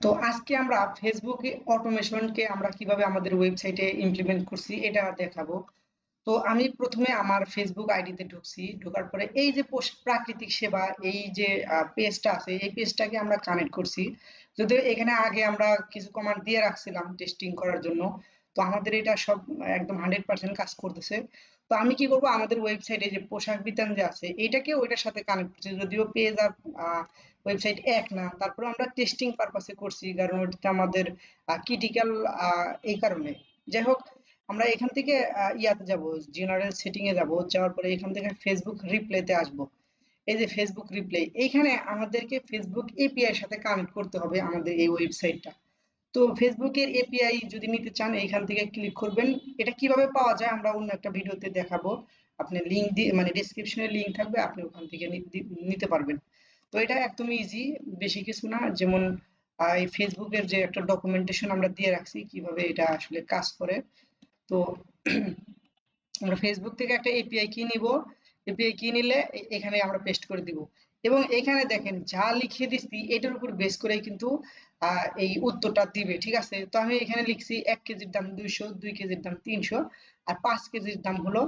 তো আজকে আমরা ফেসবুক অটোমেশনকে আমরা কীভাবে আমাদের ওয়েবসাইটে ইমপ্লিমেন্ট করছি এটা দেখাবো। তো আমি প্রথমে আমার ফেসবুক আইডিতে ঢুকছি, ঢোকার পরে এই যে প্রাকৃতিক সেবা, এই যে পেজটা আছে, এই পেজটাকে আমরা কানেক্ট করছি। যদিও এখানে আগে আমরা কিছু কমান্ড দিয়ে রাখছিলাম টেস্টিং করার জন্য তো আমাদের এটা সব একদম হান্ড্রেড পার্সেন্ট কাজ করতেছে। তো আমি কি করব? আমাদের ওয়েবসাইটে যে পোশাক বিতান যে আছে এটাকে ওইটার সাথে কানেক্ট করছি। যদিও পেজ আর ওয়েবসাইট এক না তারপরে আমরা টেস্টিং পারপাসে করছি, কারণ ওটা আমাদের ক্রিটিক্যাল এই কারণে। যাই হোক, আমরা এখান থেকে ইয়াতে যাব জেনারেল সেটিং এ যাব, যাওয়ার পরে এখান থেকে ফেসবুক রিপ্লেতে আসব। এই যে ফেসবুক রিপ্লে এইখানে আমাদেরকে ফেসবুক এপিআই সাথে কানেক্ট করতে হবে আমাদের এই ওয়েবসাইটটা তো ফেসবুকের এপিআই যদি নিতে চান, এইখান থেকে ক্লিক করবেন। এটা কীভাবে পাওয়া যায় আমরা অন্য একটা ভিডিওতে দেখাবো। আপনি লিংক দিয়ে মানে ডেসক্রিপশনে লিংক থাকবে, আপনি ওখান থেকে নিতে পারবেন। তো এটা একদমই ইজি বেশি কিছু না। যেমন এই ফেসবুকের যে একটা ডকুমেন্টেশন আমরা দিয়ে রাখছি, কীভাবে এটা আসলে কাজ করে। তো আমরা ফেসবুক থেকে একটা এপিআই কি নিব। কি নিলে? এখানে আমরা পেস্ট করে দিব। এবং এখানে দেখেন যা লিখে দিচ্ছি, এটার উপর বেস করে কিন্তু এই উত্তরটা দিবে, ঠিক আছে? তো আমি এখানে লিখছি এক কেজির দাম দুইশো, দুই কেজির দাম তিনশো, আর পাঁচ কেজির দাম হলো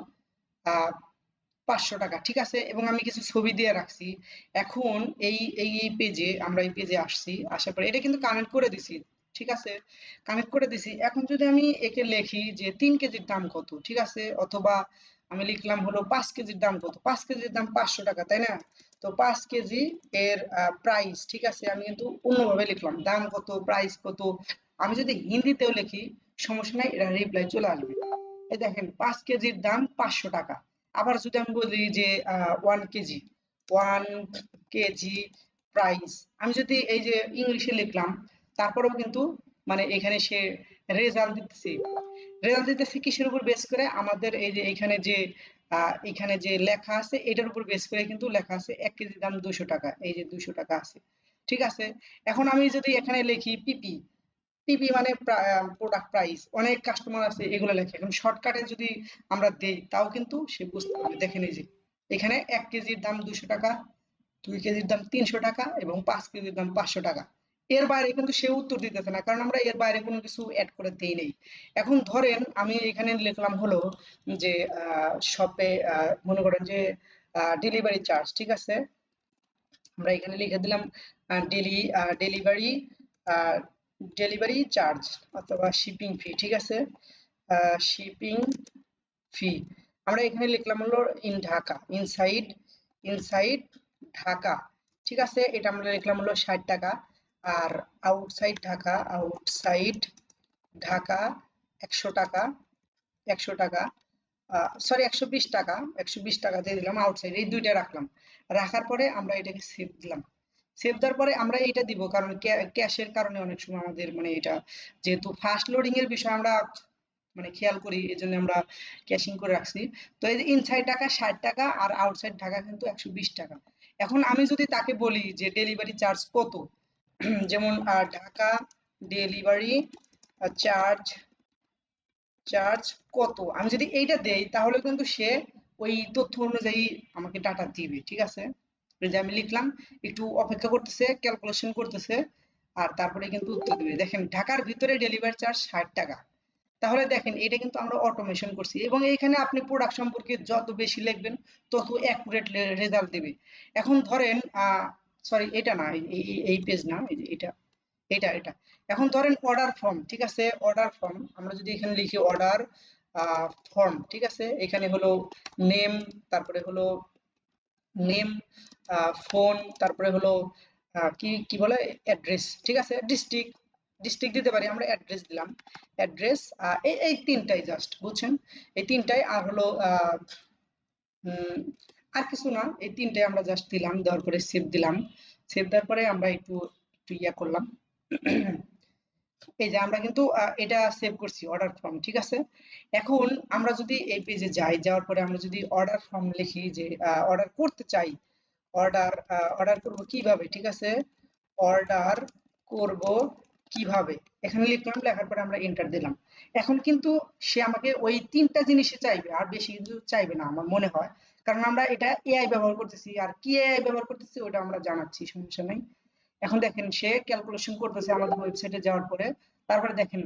পাঁচশো টাকা, ঠিক আছে? এবং আমি কিছু ছবি দিয়ে রাখছি। এখন এই এই এই পেজে আমরা এই পেজে আসছি, আসার পরে, এটা কিন্তু কানেক্ট করে দিছি, ঠিক আছে? কানেক্ট করে দিছি। এখন যদি আমি একে লিখি যে তিন কেজির দাম কত, ঠিক আছে? অথবা আমি লিখলাম হলো পাঁচ কেজির দাম কত? পাঁচ কেজির দাম পাঁচশো টাকা, তাই না? তো পাঁচ কেজি এর প্রাইস ঠিক আছে? আমি কিন্তু অন্যভাবে লিখলাম, দাম কত প্রাইস কত? আমি যদি হিন্দিতেও লিখি, সমস্যা নাই এটা রিপ্লাই চলে আসবে। এই দেখেন, পাঁচ কেজির দাম পাঁচশো টাকা। আবার যদি আমি বলি যে one KG one KG price আমি যদি এই যে ইংলিশে লিখলাম, তারপরেও কিন্তু মানে এখানে সে রেজাল্ট দিতেছে। রেজাল্ট দিতেছে কিসের উপর বেস করে? আমাদের এই যে এখানে যে এখানে যে লেখা আছে, এটার উপর বেস করে কিন্তু লেখা আছে এক কেজি দাম দুশো টাকা। এই যে দুশো টাকা আছে। ঠিক আছে? এখন আমি যদি এখানে লিখি পিপি পিপি মানে প্রোডাক্ট প্রাইস অনেক কাস্টমার আছে, এগুলো লেখে। এখন শর্টকাটে যদি আমরা দেই, তাও কিন্তু সে বুঝতে পারবে। দেখেন এই যে, এখানে এক কেজির দাম দুশো টাকা, দুই কেজির দাম তিনশো টাকা এবং পাঁচ কেজির দাম পাঁচশো টাকা। এর বাইরে কিন্তু সে উত্তর দিতেছে না, কারণ আমরা এর বাইরে কোনো কিছু অ্যাড করে দেই নেই। এখন ধরেন আমি এখানে লিখলাম হলো যে শপে মনে করেন যে ডেলিভারি চার্জ ঠিক আছে? আমরা এখানে লিখে দিলাম ডেলি ডেলিভারি ডেলিভারি চার্জ অথবা শিপিং ফি ঠিক আছে? শিপিং ফি আমরা এখানে লিখলাম হলো in Dhaka inside inside Dhaka, ঠিক আছে? এটা আমরা লিখলাম হলো ষাট টাকা। আর আউটসাইড ঢাকা আউটসাইড ঢাকা একশো টাকা একশো টাকা সরি একশো বিশ টাকা, একশো বিশ টাকা দিয়ে দিলাম আউটসাইড এই দুইটা রাখলাম। রাখার পরে আমরা এটাকে সেভ দিলাম। সেভ দেওয়ার পরে আমরা এটা দিব, কারণ ক্যাশের কারণে অনেক সময় আমাদের মানে এটা যেহেতু ফাস্ট লোডিং এর বিষয় আমরা মানে খেয়াল করি এই জন্য আমরা ক্যাশিং করে রাখছি। তো এই যে ইনসাইড টাকা ষাট টাকা আর আউটসাইড ঢাকা কিন্তু একশো বিশ টাকা। এখন আমি যদি তাকে বলি যে ডেলিভারি চার্জ কত যেমন ঢাকা ডেলিভারি চার্জ চার্জ কত? আমি যদি এইটা দেই, তাহলে কিন্তু সে ওই তথ্য অনুযায়ী আমাকে ডাটা দিবে, ঠিক আছে? যে আমি লিখলাম, একটু অপেক্ষা করতেছে ক্যালকুলেশন করতেছে, আর তারপরে কিন্তু উত্তর দিবে। দেখেন, ঢাকার ভিতরে ডেলিভারি চার্জ ষাট টাকা। তাহলে দেখেন এটা কিন্তু আমরা অটোমেশন করছি এবং এখানে আপনি প্রোডাক্ট সম্পর্কে যত বেশি লিখবেন, তত অ্যাকুরেট রেজাল্ট দেবে। এখন ধরেন সরি এটা না, এই পেজ না এটা এটা এটা। এখন ধরেন অর্ডার ফর্ম ঠিক আছে? অর্ডার ফর্ম আমরা যদি এখানে লিখি অর্ডার ফর্ম ঠিক আছে? এখানে হলো নেম তারপরে হলো নেম ফোন তারপরে হলো কি কি বলে? অ্যাড্রেস ঠিক আছে? ডিস্ট্রিক্ট ডিস্ট্রিক্ট দিতে পারি, আমরা অ্যাড্রেস দিলাম। অ্যাড্রেস এই এই তিনটাই জাস্ট বুঝছেন? এই তিনটাই, আর হলো আর কিছু না, এই তিনটাই আমরা জাস্ট দিলাম, দেওয়ার পরে সেভ দিলাম। সেভ দেওয়ার পরে আমরা একটু একটু ইয়া করলাম। এই যে আমরা কিন্তু এটা সেভ করছি অর্ডার ফর্ম ঠিক আছে? এখন আমরা যদি এই পেজে যাই, যাওয়ার পরে আমরা যদি অর্ডার ফর্ম লিখি যে অর্ডার করতে চাই অর্ডার অর্ডার করব কীভাবে, ঠিক আছে? অর্ডার করব কীভাবে? এখানে লিখলাম, লেখার পরে আমরা এন্টার দিলাম। এখন কিন্তু সে আমাকে ওই তিনটা জিনিসে চাইবে, আর বেশি কিছু চাইবে না, আমার মনে হয়। কারণ আমরা এটা এআই ব্যবহার করতেছি। আর কি এআই ব্যবহার করতেছি ওটা আমরা জানাচ্ছি, সমস্যা নাই। এখন দেখেন, সে ক্যালকুলেশন করতেছে আমাদের ওয়েবসাইটে যাওয়ার পরে। তারপরে দেখেন,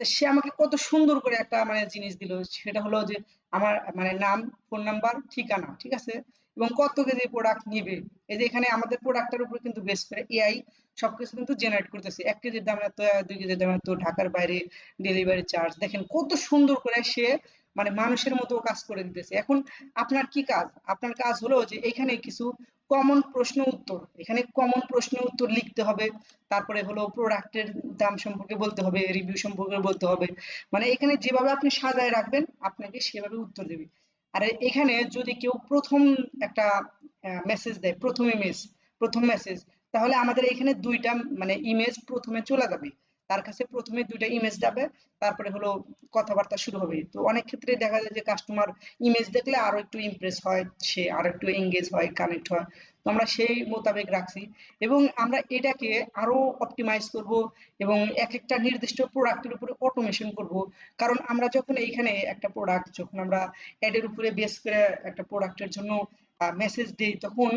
সে আমাকে কত সুন্দর করে একটা মানে জিনিস দিল। সেটা হলো যে, আমার মানে নাম ফোন নাম্বার ঠিকানা, ঠিক আছে? এবং কত কেজি প্রোডাক্ট নিবে। এই যে এখানে আমাদের প্রোডাক্টের উপর কিন্তু বেস করে এআই সবকিছু কিন্তু জেনারেট করতেছে। এক কেজির দাম এত, দুই কেজির দাম এত, ঢাকার বাইরে ডেলিভারি চার্জ দেখেন, কত সুন্দর করে সে মানে মানুষের মতো কাজ করে দিতেছে। এখন আপনার কি কাজ? আপনার কাজ হলো যে এখানে কিছু কমন প্রশ্ন উত্তর। এখানে কমন প্রশ্ন উত্তর লিখতে হবে। তারপরে হলো প্রোডাক্টের দাম সম্পর্কে বলতে হবে রিভিউ সম্পর্কে বলতে হবে। মানে এখানে যেভাবে আপনি সাজায় রাখবেন, আপনাকে সেভাবে উত্তর দেবে। আর এখানে যদি কেউ প্রথম একটা মেসেজ দেয়, প্রথম ইমেজ প্রথম মেসেজ তাহলে আমাদের এখানে দুইটা মানে ইমেজ প্রথমে চলে যাবে। তার কাছে প্রথমে দুইটা ইমেজ যাবে, তারপরে হলো কথাবার্তা শুরু হবে। তো অনেক ক্ষেত্রে দেখা যায় যে কাস্টমার ইমেজ দেখলে আরও একটু ইমপ্রেস হয় সে, আরও একটু এঙ্গেজ হয় কানেক্ট হয়। তো আমরা সেই মোতাবেক রাখছি এবং আমরা এটাকে আরও অপটিমাইজ করব এবং এক একটা নির্দিষ্ট প্রোডাক্টের উপরে অটোমেশন করব। কারণ আমরা যখন এইখানে একটা প্রোডাক্ট যখন আমরা অ্যাডের উপরে বেস করে একটা প্রোডাক্টের জন্য মেসেজ দিই, তখন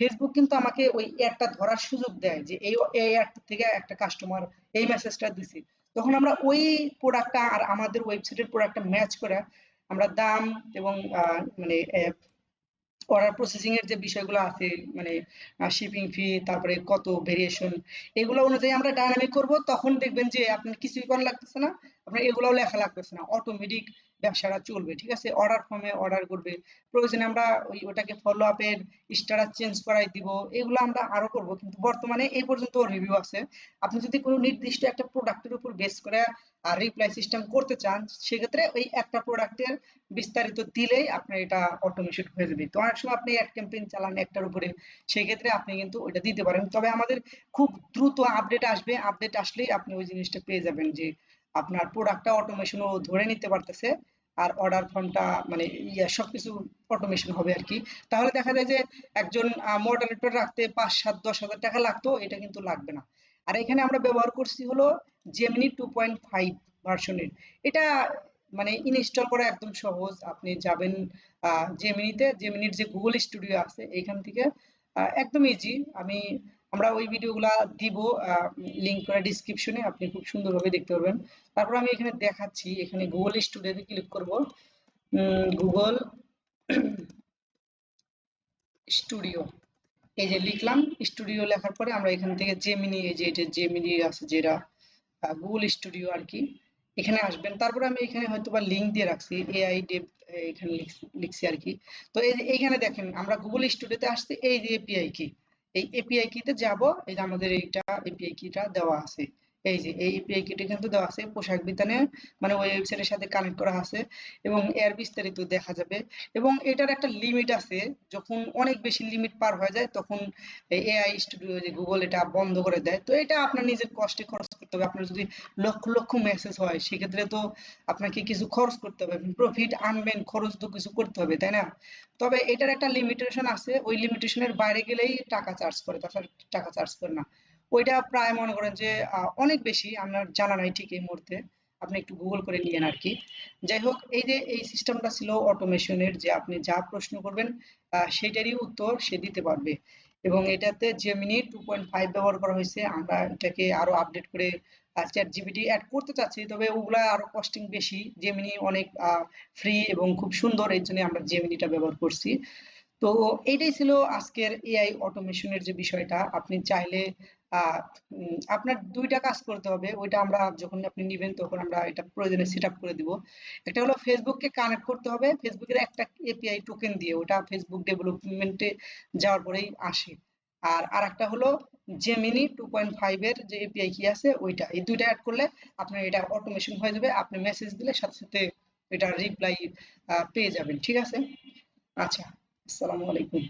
ফেসবুক কিন্তু আমাকে ওই অ্যাডটা ধরার সুযোগ দেয় যে এই এই অ্যাড থেকে একটা কাস্টমার এই মেসেজটা দিছে। তখন আমরা ওই প্রোডাক্টটা আর আমাদের ওয়েবসাইটের প্রোডাক্টটা ম্যাচ করে আমরা দাম এবং মানে অর্ডার প্রসেসিং এর যে বিষয়গুলো আছে মানে শিপিং ফি তারপরে কত ভেরিয়েশন এগুলো অনুযায়ী আমরা ডাইনামিক করব। তখন দেখবেন যে আপনার কিছুই করা লাগতেছে না, আপনার এগুলোও লেখা লাগতেছে না। অটোমেটিক ব্যবসাটা চলবে, ঠিক আছে? অর্ডার ফর্মে অর্ডার করবে। প্রয়োজনে আমরা ওই ওটাকে ফলো আপের স্ট্যাটাস চেঞ্জ করাই দিব। এগুলো আমরা আরও করব, কিন্তু বর্তমানে এই পর্যন্ত রিভিউ আছে। আপনি যদি কোনো নির্দিষ্ট একটা প্রোডাক্টের উপর বেস করে আর রিপ্লাই সিস্টেম করতে চান, সেক্ষেত্রে ওই একটা প্রোডাক্টের বিস্তারিত দিলেই আপনার এটা অটোমেশন হয়ে যাবে। তো অনেক সময় আপনি অ্যাড ক্যাম্পেইন চালান একটার উপরে, সেক্ষেত্রে আপনি কিন্তু ওইটা দিতে পারেন। তবে আমাদের খুব দ্রুত আপডেট আসবে। আপডেট আসলেই আপনি ওই জিনিসটা পেয়ে যাবেন যে আপনার প্রোডাক্টটা অটোমেশনও ধরে নিতে পারতেছে। আর অর্ডার ফর্মটা মানে ইয়া, সবকিছু অটোমেশন হবে আর কি তাহলে দেখা যায় যে একজন মডারেটর রাখতে পাঁচ, সাত, দশ হাজার টাকা লাগতো, এটা কিন্তু লাগবে না। আর এখানে আমরা ব্যবহার করছি হলো জেমিনি টু পয়েন্ট ফাইভ ভার্সনের এটা মানে ইনস্টল করা একদম সহজ। আপনি যাবেন জেমিনিতে জেমিনির যে গুগল স্টুডিও আছে, এখান থেকে একদম ইজি আমি আমরা ওই ভিডিওগুলা দিব লিংক করে ডিসক্রিপশনে আপনি খুব সুন্দরভাবে দেখতে পারবেন। তারপর আমি এখানে দেখাচ্ছি, এখানে গুগল স্টুডিওতে ক্লিক করব। গুগল স্টুডিও এই যে লিখলাম স্টুডিও লেখার পরে আমরা এখান থেকে জেমিনি এই যে এটা জেমিনি আছে যেটা গুগল স্টুডিও আর কি, এখানে আসবেন। তারপরে আমি এখানে হয়তো বা লিঙ্ক দিয়ে রাখছি এআই ডেভ এখানে লিখছি আর কি। তো এই এইখানে দেখেন, আমরা গুগল স্টুডিওতে আসছি, এই যে এপিআই কি? এই এপিআই কিতে যাব এই যে আমাদের এইটা এপিআই কিটা দেওয়া আছে। এই যে, এই কিটা কিন্তু দেওয়া আছে, পোশাক বিতানে মানে ওই ওয়েবসাইটের সাথে কানেক্ট করা আছে এবং এর বিস্তারিত দেখা যাবে এবং এটার একটা লিমিট আছে, যখন অনেক বেশি লিমিট পার হয়ে যায়, তখন এআই স্টুডিও যে গুগল এটা বন্ধ করে দেয়। তো এটা আপনার নিজের কষ্টে খরচ করতে হবে। আপনার যদি লক্ষ লক্ষ মেসেজ হয়, সেক্ষেত্রে তো আপনাকে কিছু খরচ করতে হবে। প্রফিট আনবেন খরচ তো কিছু করতে হবে, তাই না? তবে এটার একটা লিমিটেশন আছে। ওই লিমিটেশনের বাইরে গেলেই টাকা চার্জ করে, তাছাড়া টাকা চার্জ করে না। ওইটা প্রায় মনে করেন যে অনেক বেশি আপনার জানা নাই ঠিক এই মুহূর্তে। আপনি একটু গুগল করে নিয়েন আর কি যাই হোক, এই যে, এই সিস্টেমটা ছিল অটোমেশনের যে আপনি যা প্রশ্ন করবেন সেটারই উত্তর সে দিতে পারবে। এবং এটাতে জেমিনি টু পয়েন্ট ফাইভ ব্যবহার করা হয়েছে। আমরা এটাকে আরও আপডেট করে চ্যাট জিপিটি অ্যাড করতে চাচ্ছি, তবে ওগুলা আরও কস্টিং বেশি। জেমিনি অনেক ফ্রি এবং খুব সুন্দর এই জন্য আমরা জেমিনিটা ব্যবহার করছি। তো এটাই ছিল আজকের এআই অটোমেশনের যে বিষয়টা। আপনি চাইলে আপনার দুইটা কাজ করতে হবে। ওইটা আমরা যখন আপনি নিবেন তখন আমরা এটা প্রয়োজনে সেট করে দিব। একটা হলো ফেসবুককে কানেক্ট করতে হবে। ফেসবুকের একটা এপিআই টোকেন দিয়ে ওটা ফেসবুক ডেভেলপমেন্টে যাওয়ার পরেই আসে। আর আরেকটা হলো জেমিনি টু পয়েন্ট ফাইভ এর যে এপিআই কি আছে ওইটা। এই দুইটা অ্যাড করলে আপনার এটা অটোমেশন হয়ে যাবে। আপনি মেসেজ দিলে সাথে সাথে এটা রিপ্লাই পেয়ে যাবেন। ঠিক আছে? আচ্ছা আসসালামু আলাইকুম।